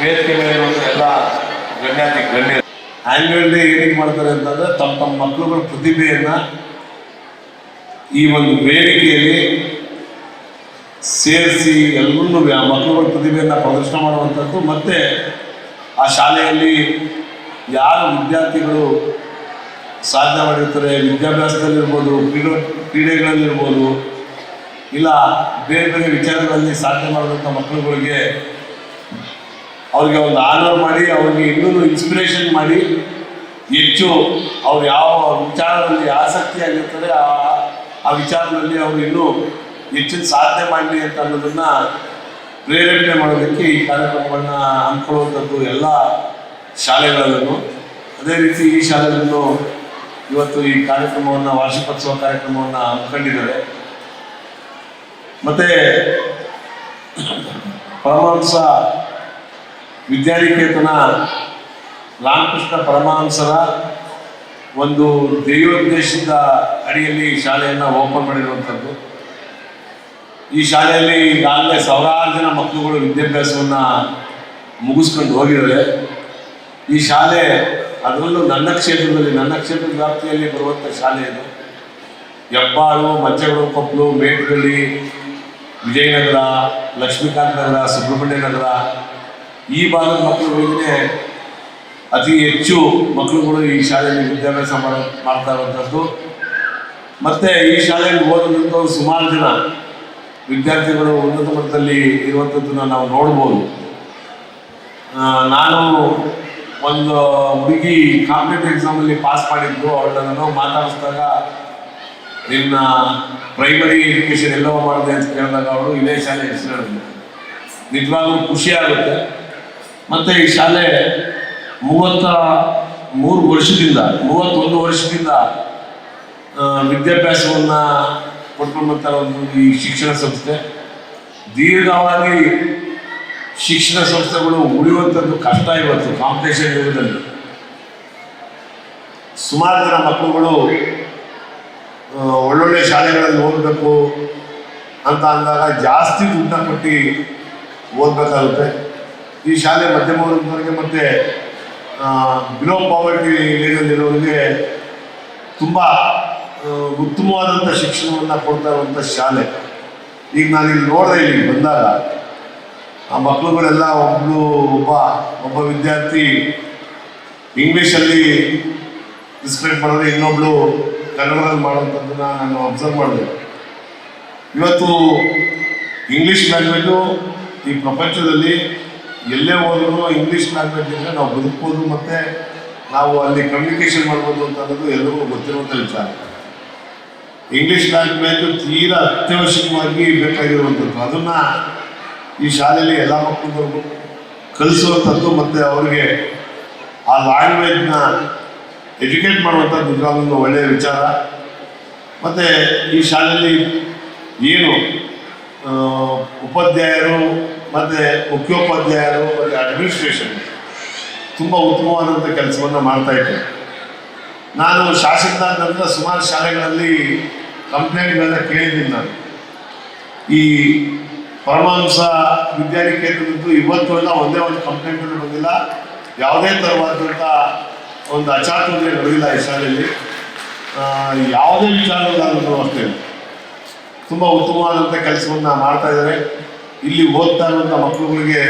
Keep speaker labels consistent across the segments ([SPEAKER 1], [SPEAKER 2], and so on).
[SPEAKER 1] ವೇದಿಕೆ ಮೇಲೆ ಇರುವಂಥ ಎಲ್ಲ ಗಣ್ಯಾತಿ ಗಣ್ಯ ಆನ್ಯುವಲ್ ಡೇ ಏನಕ್ಕೆ ಮಾಡ್ತಾರೆ ಅಂತಂದ್ರೆ ತಮ್ಮ ತಮ್ಮ ಮಕ್ಕಳುಗಳ ಪ್ರತಿಭೆಯನ್ನ ಈ ಒಂದು ವೇದಿಕೆಯಲ್ಲಿ ಸೇರಿಸಿ ಎಲ್ಲರೂ ಮಕ್ಕಳುಗಳ ಪ್ರತಿಭೆಯನ್ನು ಪ್ರದರ್ಶನ ಮಾಡುವಂಥದ್ದು. ಮತ್ತು ಆ ಶಾಲೆಯಲ್ಲಿ ಯಾರು ವಿದ್ಯಾರ್ಥಿಗಳು ಸಾಧನೆ ಮಾಡಿರ್ತಾರೆ, ವಿದ್ಯಾಭ್ಯಾಸದಲ್ಲಿರ್ಬೋದು, ಕ್ರೀಡೋ, ಕ್ರೀಡೆಗಳಲ್ಲಿರ್ಬೋದು, ಇಲ್ಲ ಬೇರೆ ಬೇರೆ ವಿಚಾರಗಳಲ್ಲಿ ಸಾಧನೆ ಮಾಡಿದಂಥ ಮಕ್ಕಳುಗಳಿಗೆ ಅವ್ರಿಗೆ ಒಂದು ಆನರ್ ಮಾಡಿ, ಅವ್ರಿಗೆ ಇನ್ನೂ ಇನ್ಸ್ಪಿರೇಷನ್ ಮಾಡಿ ಹೆಚ್ಚು ಅವ್ರು ಯಾವ ವಿಚಾರದಲ್ಲಿ ಆಸಕ್ತಿಯಾಗಿರ್ತಾರೆ ಆ ಆ ವಿಚಾರದಲ್ಲಿ ಅವರು ಇನ್ನೂ ಹೆಚ್ಚಿನ ಸಾಧನೆ ಮಾಡಲಿ ಅಂತ ಅನ್ನೋದನ್ನು ಪ್ರೇರೇಪಣೆ ಮಾಡೋದಕ್ಕೆ ಈ ಕಾರ್ಯಕ್ರಮವನ್ನು ಹಮ್ಮಿಕೊಳ್ಳುವಂಥದ್ದು ಎಲ್ಲ ಶಾಲೆಗಳಲ್ಲೂ. ಅದೇ ರೀತಿ ಈ ಶಾಲೆಗಳಲ್ಲೂ ಇವತ್ತು ಈ ಕಾರ್ಯಕ್ರಮವನ್ನು, ವಾರ್ಷಿಕೋತ್ಸವ ಕಾರ್ಯಕ್ರಮವನ್ನು ಹಮ್ಮಿಕೊಂಡಿದ್ದಾರೆ. ಮತ್ತೆ ಪರಮಹಂಸ ವಿದ್ಯಾನಿಕೇತನ ರಾಮಕೃಷ್ಣ ಪರಮಹಂಸರ ಒಂದು ದೇವೋದ್ದೇಶದ ಅಡಿಯಲ್ಲಿ ಶಾಲೆಯನ್ನು ಓಪನ್ ಮಾಡಿರುವಂಥದ್ದು. ಈ ಶಾಲೆಯಲ್ಲಿ ಈಗಾಗಲೇ ಸಾವಿರಾರು ಜನ ಮಕ್ಕಳುಗಳು ವಿದ್ಯಾಭ್ಯಾಸವನ್ನು ಮುಗಿಸ್ಕೊಂಡು ಹೋಗಿದ್ದಾರೆ. ಈ ಶಾಲೆ ಅದರಲ್ಲೂ ನನ್ನ ಕ್ಷೇತ್ರದಲ್ಲಿ, ನನ್ನ ಕ್ಷೇತ್ರದ ವ್ಯಾಪ್ತಿಯಲ್ಲಿ ಬರುವಂಥ ಶಾಲೆ ಇದು. ಹೆಬ್ಬಾಳು ಮಚ್ಚಗಳು ಕೊಪ್ಪಲು, ಮೇಟಗಳ್ಳಿ, ವಿಜಯನಗರ, ಲಕ್ಷ್ಮೀಕಾಂತ್ ನಗರ, ಸುಬ್ರಹ್ಮಣ್ಯ ನಗರ ಈ ಭಾಗದ ಮಕ್ಕಳುಗಳಿಗೆ ಅತಿ ಹೆಚ್ಚು ಮಕ್ಕಳುಗಳು ಈ ಶಾಲೆಯಲ್ಲಿ ವಿದ್ಯಾಭ್ಯಾಸ ಮಾಡ ಮಾಡ್ತಾ ಇರುವಂಥದ್ದು ಮತ್ತು ಈ ಶಾಲೆಯಲ್ಲಿ ಓದಿದಂಥ ಸುಮಾರು ಜನ ವಿದ್ಯಾರ್ಥಿಗಳು ಉನ್ನತ ಮಟ್ಟದಲ್ಲಿ ಇರುವಂಥದ್ದನ್ನು ನಾವು ನೋಡ್ಬೋದು. ನಾನು ಒಂದು ಹುಡುಗಿ ಕಾಂಪಿಟೇಟಿವ್ ಎಕ್ಸಾಮಲ್ಲಿ ಪಾಸ್ ಮಾಡಿದ್ದು. ಅವಳನ್ನು ಮಾತಾಡಿಸಿದಾಗ ನಿನ್ನ ಪ್ರೈಮರಿ ಎಜುಕೇಶನ್ ಎಲ್ಲವೋ ಮಾಡಿದೆ ಅಂತ ಕೇಳಿದಾಗ ಅವಳು ಇದೇ ಶಾಲೆ ಹೆಸರು ನಿಜವಾಗ್ಲೂ ಖುಷಿ ಆಗುತ್ತೆ. ಮತ್ತು ಈ ಶಾಲೆ ಮೂವತ್ತ ಮೂರು ವರ್ಷದಿಂದ, ಮೂವತ್ತೊಂದು ವರ್ಷದಿಂದ ವಿದ್ಯಾಭ್ಯಾಸವನ್ನು ವಿದ್ಯಾಭ್ಯಾಸವನ್ನ ಕೊಟ್ಕೊಂಡು ಬರ್ತಾ ಒಂದು ಈ ಶಿಕ್ಷಣ ಸಂಸ್ಥೆ. ದೀರ್ಘವಾಗಿ ಶಿಕ್ಷಣ ಸಂಸ್ಥೆಗಳು ಉಳಿಯುವಂಥದ್ದು ಕಷ್ಟ ಇವತ್ತು ಕಾಂಪಿಟೇಷನ್ ಯುಗದಲ್ಲಿ ಸುಮಾರು ಜನ ಮಕ್ಕಳುಗಳು ಒಳ್ಳೊಳ್ಳೆ ಶಾಲೆಗಳಲ್ಲಿ ಓದಬೇಕು ಅಂತ ಅಂದಾಗ ಜಾಸ್ತಿ ದುಡ್ಡ ಕೊಟ್ಟು ಓದಬೇಕಾಗುತ್ತೆ. ಈ ಶಾಲೆ ಮಧ್ಯಮ ವರ್ಗದವರಿಗೆ ಮತ್ತು ಬಿಲೋ ಪಾವರ್ಟಿ ಲೇನಲ್ಲಿರೋರಿಗೆ ತುಂಬ ಉತ್ತಮವಾದಂಥ ಶಿಕ್ಷಣವನ್ನು ಕೊಡ್ತಾ ಇರುವಂಥ ಶಾಲೆ. ಈಗ ನಾನು ಇಲ್ಲಿ ನೋಡಿದೆ ಇಲ್ಲಿ ಬಂದಾಗ, ಆ ಮಕ್ಕಳುಗಳೆಲ್ಲ ಒಬ್ಬಳು ಒಬ್ಬ ಒಬ್ಬ ವಿದ್ಯಾರ್ಥಿ ಇಂಗ್ಲೀಷಲ್ಲಿ ಡಿಸ್ಕ್ರೈಬ್ ಮಾಡಿದ್ರೆ ಇನ್ನೊಬ್ಳು ಕನ್ನಡದಲ್ಲಿ ಮಾಡುವಂಥದ್ದನ್ನು ನಾನು ಅಬ್ಸರ್ವ್ ಮಾಡಿದೆ. ಇವತ್ತು ಇಂಗ್ಲೀಷ್ ಲ್ಯಾಂಗ್ವೇಜು ಈ ಪ್ರಪಂಚದಲ್ಲಿ ಎಲ್ಲೇ ಹೋದ್ರು ಇಂಗ್ಲೀಷ್ ಲ್ಯಾಂಗ್ವೇಜ್ ಇದ್ರೆ ನಾವು ಬದುಕ್ಬೋದು ಮತ್ತು ನಾವು ಅಲ್ಲಿ ಕಮ್ಯುನಿಕೇಶನ್ ಮಾಡ್ಬೋದು ಅಂತ ಅನ್ನೋದು ಎಲ್ಲರಿಗೂ ಗೊತ್ತಿರುವಂಥ ವಿಚಾರ. ಇಂಗ್ಲೀಷ್ ಲ್ಯಾಂಗ್ವೇಜ್ ತೀರಾ ಅತ್ಯವಶ್ಯಕವಾಗಿ ಬೇಕಾಗಿರುವಂಥದ್ದು. ಅದನ್ನು ಈ ಶಾಲೆಯಲ್ಲಿ ಎಲ್ಲ ಮಕ್ಕಳಿಗೂ ಕಲಿಸುವಂಥದ್ದು ಮತ್ತು ಅವರಿಗೆ ಆ ಲ್ಯಾಂಗ್ವೇಜ್ನ ಎಜುಕೇಟ್ ಮಾಡುವಂಥದ್ದು ನಿಜವಾಗ್ಲೂ ಒಳ್ಳೆಯ ವಿಚಾರ. ಮತ್ತು ಈ ಶಾಲೆಯಲ್ಲಿ ಏನು ಉಪಾಧ್ಯಾಯರು ಮತ್ತು ಮುಖ್ಯೋಪಾಧ್ಯಾಯರು, ಮತ್ತು ಅಡ್ಮಿನಿಸ್ಟ್ರೇಷನ್ ತುಂಬ ಉತ್ತಮವಾದಂಥ ಕೆಲಸವನ್ನು ಮಾಡ್ತಾಯಿದ್ದೆ ನಾನು ಶಾಸಕರಾದ ನಂತರ ಸುಮಾರು ಶಾಲೆಗಳಲ್ಲಿ ಕಂಪ್ಲೇಂಟ್ಗಳನ್ನ ಕೇಳಿದ್ದೀನಿ ನಾನು. ಈ ಪರಮಹಂಸ ವಿದ್ಯಾನಿಕೇತನದ್ದು ಇವತ್ತುವರೆಲ್ಲ ಒಂದೇ ಒಂದು ಕಂಪ್ಲೇಂಟ್ ಬಂದಿಲ್ಲ. ಯಾವುದೇ ಥರವಾದಂಥ ಒಂದು ಅಚಾತುರ್ಯ ನಡೆದಿಲ್ಲ ಈ ಶಾಲೆಯಲ್ಲಿ. ಯಾವುದೇ ವಿಚಾರದಲ್ಲಾದರೂ ಅಷ್ಟೇ. ತುಂಬ ಉತ್ತಮವಾದಂಥ ಕೆಲಸವನ್ನು ಮಾಡ್ತಾ ಇದ್ದಾರೆ. ಇಲ್ಲಿ ಓದ್ತಾ ಇರುವಂಥ ಮಕ್ಕಳುಗಳಿಗೆ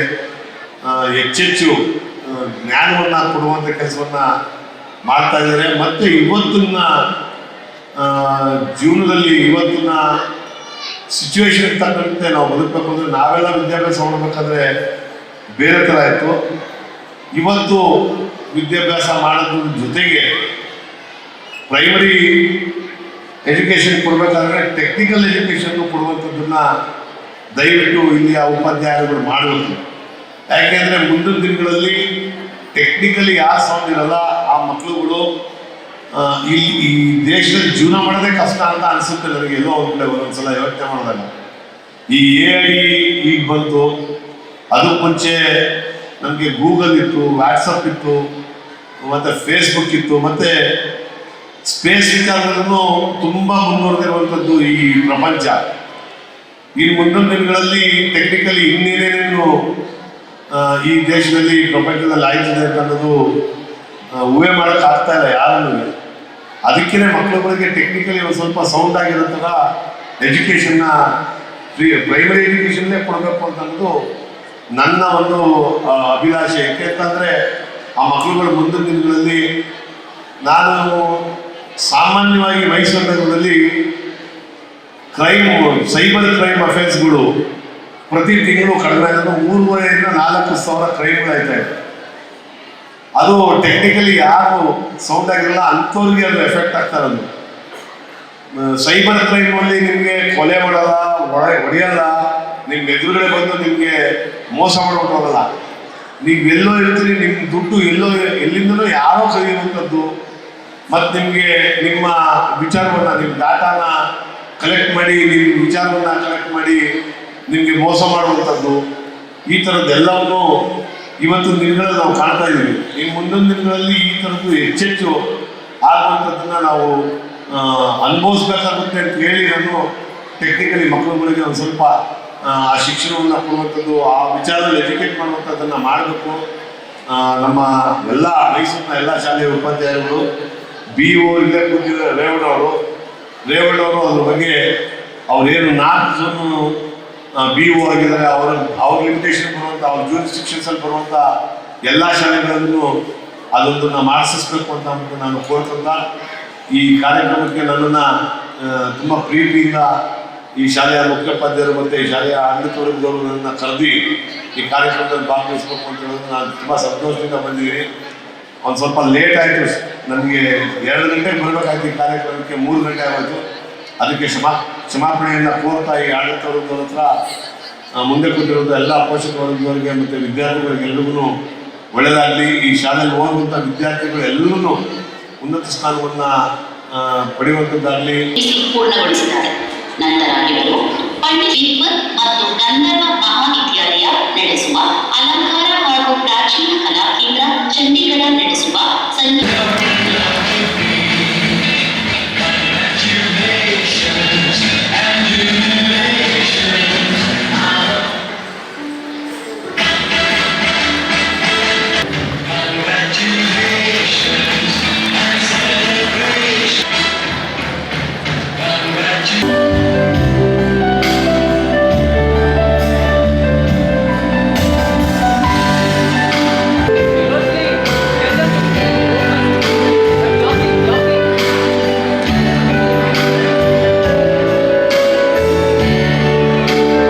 [SPEAKER 1] ಹೆಚ್ಚೆಚ್ಚು ಜ್ಞಾನವನ್ನ ಕೊಡುವಂಥ ಕೆಲಸವನ್ನು ಮಾಡ್ತಾ ಇದ್ದಾರೆ. ಮತ್ತು ಇವತ್ತಿನ ಜೀವನದಲ್ಲಿ ಇವತ್ತಿನ ಸಿಚುವೇಶನ್ ತಕ್ಕಂತೆ ನಾವು ಬದುಕಬೇಕು ಅಂದರೆ ನಾವೆಲ್ಲ ವಿದ್ಯಾಭ್ಯಾಸ ಮಾಡಬೇಕಾದ್ರೆ ಬೇರೆ ಥರ ಇತ್ತು. ಇವತ್ತು ವಿದ್ಯಾಭ್ಯಾಸ ಮಾಡೋದ್ರ ಜೊತೆಗೆ ಪ್ರೈಮರಿ ಎಜುಕೇಷನ್ ಕೊಡಬೇಕಾದ್ರೆ ಟೆಕ್ನಿಕಲ್ ಎಜುಕೇಶನ್ ಕೊಡುವಂಥದ್ದನ್ನ ದಯವಿಟ್ಟು ಇಲ್ಲಿಯ ಉಪಾಧ್ಯಾಯರುಗಳು ಮಾಡಬೇಕು ಯಾಕೆಂದರೆ ಮುಂದಿನ ದಿನಗಳಲ್ಲಿ ಟೆಕ್ನಿಕಲಿ ಯಾರು ಇರಲ್ಲ ಆ ಮಕ್ಕಳುಗಳು ಇಲ್ಲಿ ಈ ದೇಶದಲ್ಲಿ ಜೀವನ ಮಾಡೋದೇ ಕಷ್ಟ ಅಂತ ಅನಿಸುತ್ತೆ ನನಗೆ. ಎಲ್ಲೋ ಒಂದು ಕಡೆ ಒಂದೊಂದ್ಸಲ ಯೋಚನೆ ಮಾಡಿದಾಗ. ಈ ಎ ಐ ಈಗ ಬಂತು ಅದಕ್ಕೆ ಮುಂಚೆ ನಮಗೆ ಗೂಗಲ್ ಇತ್ತು ವಾಟ್ಸಪ್ ಇತ್ತು, ಮತ್ತು ಫೇಸ್ಬುಕ್ ಇತ್ತು, ಮತ್ತು ಸ್ಪೇಸ್ ವಿಚಾರದಲ್ಲೂ ತುಂಬ ಮುಂದುವರೆದಿರುವಂಥದ್ದು ಈ ಪ್ರಪಂಚ. ಈ ಮುಂದಿನ ದಿನಗಳಲ್ಲಿ ಟೆಕ್ನಿಕಲಿ ಇನ್ನೇನೇನೇನು ಈ ದೇಶದಲ್ಲಿ ಪ್ರಪಂಚದಲ್ಲಿ ಆಯ್ತದೆ ಅಂತ ಅನ್ನೋದು ಆ, ಊಹೆ ಮಾಡಕ್ ಆಗ್ತಾ ಇಲ್ಲ ಯಾರನ್ನು. ಅದಕ್ಕೇ ಮಕ್ಕಳುಗಳಿಗೆ ಟೆಕ್ನಿಕಲಿ ಒಂದು ಸ್ವಲ್ಪ ಸೌಂಡ್ ಆಗಿರೋ ಥರ ಎಜುಕೇಷನ್ನ ಫ್ರೀ ಪ್ರೈಮರಿ ಎಜುಕೇಷನ್ನೇ ಕೊಡಬೇಕು ಅಂತ ಅನ್ನೋದು ನನ್ನ ಒಂದು ಅಭಿಲಾಷೆ. ಯಾಕೆ ಅಂತಂದರೆ ಆ ಮಕ್ಕಳುಗಳು ಮುಂದಿನ ದಿನಗಳಲ್ಲಿ ನಾನು ಸಾಮಾನ್ಯವಾಗಿ ಮೈಸೂರು ನಗರದಲ್ಲಿ ಕ್ರೈಮ್, ಸೈಬರ್ ಕ್ರೈಮ್ ಅಫೆನ್ಸ್ಗಳು ಪ್ರತಿ ತಿಂಗಳು ಕಡಿಮೆ ಆಗೋದು ಮೂರುವರೆಯಿಂದ ನಾಲ್ಕು ಸಾವಿರ ಕ್ರೈಮ್ಗಳಾಯ್ತಾ ಇದೆ. ಅದು ಟೆಕ್ನಿಕಲಿ ಯಾರು ಸೌಂಡ್ ಆಗಿರಲ್ಲ, ಅಂಥವ್ರಿಗೆ ಅದು ಎಫೆಕ್ಟ್ ಆಗ್ತಾ ಇರೋದು. ಸೈಬರ್ ಕ್ರೈಮಲ್ಲಿ ನಿಮಗೆ ಕೊಲೆ ಮಾಡಲ್ಲ ಒಳ ಹೊಡೆಯಲ್ಲ ನಿಮ್ಮ ಎದುರುಗಡೆ ಬಂದು ನಿಮಗೆ ಮೋಸ ಮಾಡ್ಬಿಟ್ಟು ನೀವು ಎಲ್ಲೋ ಇರ್ತೀರಿ ನಿಮ್ಮ ದುಡ್ಡು ಎಲ್ಲೋ ಎಲ್ಲಿಂದಲೂ ಯಾರೋ ಕಲಿಯುವಂಥದ್ದು ಮತ್ತು ನಿಮಗೆ ನಿಮ್ಮ ವಿಚಾರವನ್ನು, ನಿಮ್ಮ ಡಾಟಾನ ಕಲೆಕ್ಟ್ ಮಾಡಿ ನಿಮ್ಮ ವಿಚಾರವನ್ನು ಕಲೆಕ್ಟ್ ಮಾಡಿ ನಿಮಗೆ ಮೋಸ ಮಾಡುವಂಥದ್ದು ಈ ಥರದ್ದೆಲ್ಲವನ್ನು ಇವತ್ತು ದಿನಗಳಲ್ಲಿ ನಾವು ಕಾಣ್ತಾ ಇದ್ದೀವಿ. ಈ ಮುಂದಿನ ದಿನಗಳಲ್ಲಿ ಈ ಥರದ್ದು ಹೆಚ್ಚೆಚ್ಚು ಆಗುವಂಥದ್ದನ್ನ ನಾವು ಅನುಭವಿಸ್ಬೇಕಾಗುತ್ತೆ ಅಂತ ಹೇಳಿ ನಾನು ಟೆಕ್ನಿಕಲಿ ಮಕ್ಕಳುಗಳಿಗೆ ಒಂದು ಸ್ವಲ್ಪ ಆ, ಆ ಶಿಕ್ಷಣವನ್ನು ಕೊಡುವಂಥದ್ದು ಆ ವಿಚಾರದಲ್ಲಿ ಎಜುಕೇಟ್ ಮಾಡುವಂಥದ್ದನ್ನು ಮಾಡಬೇಕು. ನಮ್ಮ ಎಲ್ಲ ಮೈಸೂರಿನ ಎಲ್ಲ ಶಾಲೆಯ ಉಪಾಧ್ಯಾಯರುಗಳು ಬಿ ಓ ಇಲ್ಲೇ ಕೂತಿದ್ದಾರೆ ರೇವಣ್ಣವರು. ರೇವಣ್ಣವರು ಅದ್ರ ಬಗ್ಗೆ ಅವ್ರೇನು ನಾಲ್ಕು ಜೋನು ಬಿ ಓ ಆಗಿದ್ದಾರೆ, ಅವರ, ಅವ್ರ ಲಿಮಿಟೇಷನ್ ಬರುವಂಥ ಅವ್ರ ಜೂರಿಸ್ಟಿಕ್ಷನ್ಸಲ್ಲಿ ಬರುವಂಥ ಎಲ್ಲ ಶಾಲೆಗಳನ್ನು ಅದೊಂದನ್ನು ಮಾಡಿಸ್ಬೇಕು ಅಂತ ಅಂದ್ಬಿಟ್ಟು ನಾನು ಕೋರ್ಕೊಂತ ಈ ಕಾರ್ಯಕ್ರಮಕ್ಕೆ ನನ್ನನ್ನು ತುಂಬ ಪ್ರೀತಿಯಿಂದ ಈ ಶಾಲೆಯ ಮುಖ್ಯೋಪಾಧ್ಯಾಯರು ಮತ್ತು ಈ ಶಾಲೆಯ ಆಡಳಿತವರ್ಗದವರು ನನ್ನ ಕರೆದಿ ಈ ಕಾರ್ಯಕ್ರಮದಲ್ಲಿ ಭಾಗವಹಿಸ್ಬೇಕು ಅಂತ ಹೇಳೋದು ನಾನು ತುಂಬ ಸಂತೋಷದಿಂದ ಬಂದಿದ್ದೀನಿ. ಒಂದು ಸ್ವಲ್ಪ ಲೇಟ್ ಆಯಿತು. ನನಗೆ ಎರಡು ಗಂಟೆಗೆ ಬರಬೇಕಾಯ್ತು ಕಾರ್ಯಕ್ರಮಕ್ಕೆ, ಮೂರು ಗಂಟೆ ಆಗೋಯ್ತು. ಅದಕ್ಕೆ ಕ್ಷಮಾ, ಕ್ಷಮಾಪಣೆಯನ್ನು ಕೋರ್ತಾ ಈ ಆಡಳಿತ ವರ್ಗದವ್ರ ಹತ್ರ ಮುಂದೆ ಕೂತಿರೋದು ಎಲ್ಲ ಪೋಷಕ ವರ್ಗದವರಿಗೆ ಮತ್ತು ವಿದ್ಯಾರ್ಥಿಗಳಿಗೆಲ್ಲರಿಗೂ ಒಳ್ಳೆಯದಾಗಲಿ ಈ ಶಾಲೆಯಲ್ಲಿ ಓದುವಂಥ ವಿದ್ಯಾರ್ಥಿಗಳು ಎಲ್ಲರೂ ಉನ್ನತ ಸ್ಥಾನವನ್ನು ಪಡೆಯುವಂಥದ್ದಾಗಲಿ
[SPEAKER 2] ಪೂರ್ಣಗೊಳಿಸಿದ್ದಾರೆ. ನಂತರ ಮತ್ತು